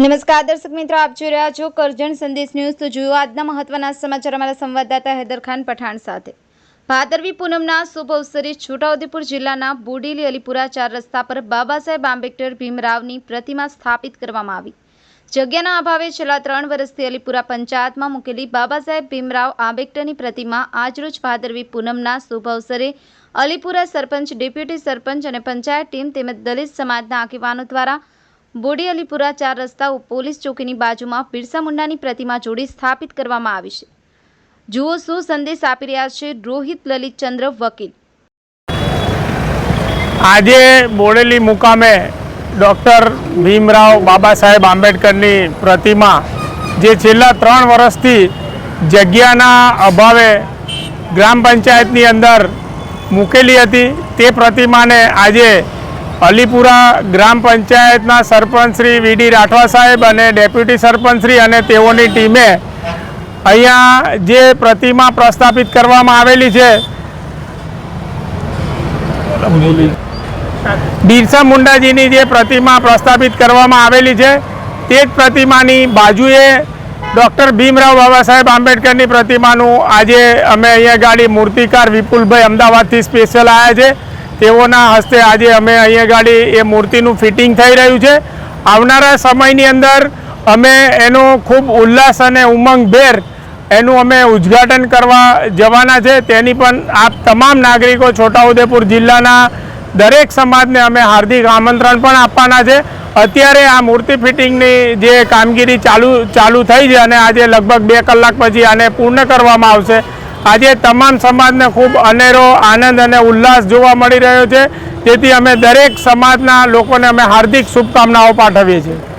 નમસ્કાર, દર્શક મિત્રો, આપ જોઈ રહ્યા છો કરજણ સંદેશ ન્યૂઝ. તો જોયો આજના મહત્વના સમાચાર અમારા સંવાદદાતા હૈદર ખાન પઠાણ સાથે. ભાદરવી પૂનમના શુભ અવસરે છોટાઉદેપુર જિલ્લાના બોડેલી અલીપુરા ચાર રસ્તા પર બાબા સાહેબ આંબેડકર ભીમરાવની પ્રતિમા સ્થાપિત કરવામાં આવી. જગ્યાના અભાવે છેલ્લા ત્રણ વર્ષથી અલીપુરા પંચાયતમાં મૂકેલી બાબા સાહેબ ભીમરાવ આંબેડકરની પ્રતિમા આજરોજ ભાદરવી પૂનમના શુભ અવસરે અલીપુરા સરપંચ, ડેપ્યુટી સરપંચ અને પંચાયત ટીમ તેમજ દલિત સમાજના આગેવાનો દ્વારા બોડી અલીપુરા ચાર રસ્તા પોલીસ ચોકીની બાજુમાં બિરસા મુંડાની પ્રતિમા જોડી સ્થાપિત કરવામાં આવી છે. જુઓ શું સંદેશ આપી રહ્યા છે રોહિત લલિતચંદ્ર વકીલ. આજે બોડેલી મુકામે ડૉક્ટર ભીમરાવ બાબા સાહેબ આંબેડકરની પ્રતિમા, જે છેલ્લા ત્રણ વર્ષથી જગ્યાના અભાવે ગ્રામ પંચાયતની અંદર મૂકેલી હતી, તે પ્રતિમાને આજે અલીપુરા ગ્રામ પંચાયતના સરપંચ શ્રી વીડી રાઠવા સાહેબ અને ડેપ્યુટી સરપંચ શ્રી અને તેઓની ટીમે અહીંયા જે પ્રતિમા પ્રસ્થાપિત કરવામાં આવેલી છે, બિરસા મુંડાજીની જે પ્રતિમા પ્રસ્થાપિત કરવામાં આવેલી છે, તે જ પ્રતિમાની બાજુએ ડૉક્ટર ભીમરાવ બાબા સાહેબ આંબેડકરની પ્રતિમાનું આજે અમે અહીંયા ગાડી મૂર્તિકાર વિપુલભાઈ અમદાવાદથી સ્પેશિયલ આવ્યા છે. તેઓના હસ્તે આજે અમે અહીંયા ગાડી એ મૂર્તિનું ફિટિંગ થઈ રહ્યું છે. આવનારા સમયની અંદર અમે એનો ખૂબ ઉલ્લાસ અને ઉમંગભેર એનું અમે ઉદ્ઘાટન કરવા જવાના છે. તેની પણ આપ તમામ નાગરિકો છોટાઉદેપુર જિલ્લાના દરેક સમાજને અમે હાર્દિક આમંત્રણ પણ આપવાના છે. અત્યારે આ મૂર્તિ ફિટિંગની જે કામગીરી ચાલુ ચાલુ થઈ છે અને આજે લગભગ બે કલાક પછી આને પૂર્ણ કરવામાં આવશે. આજે તમામ સમાજને ખૂબ અનેરો આનંદ અને ઉલ્લાસ જોવા મળી રહ્યો છે. તેથી અમે દરેક સમાજના લોકોને અમે હાર્દિક શુભકામનાઓ પાઠવીએ છીએ.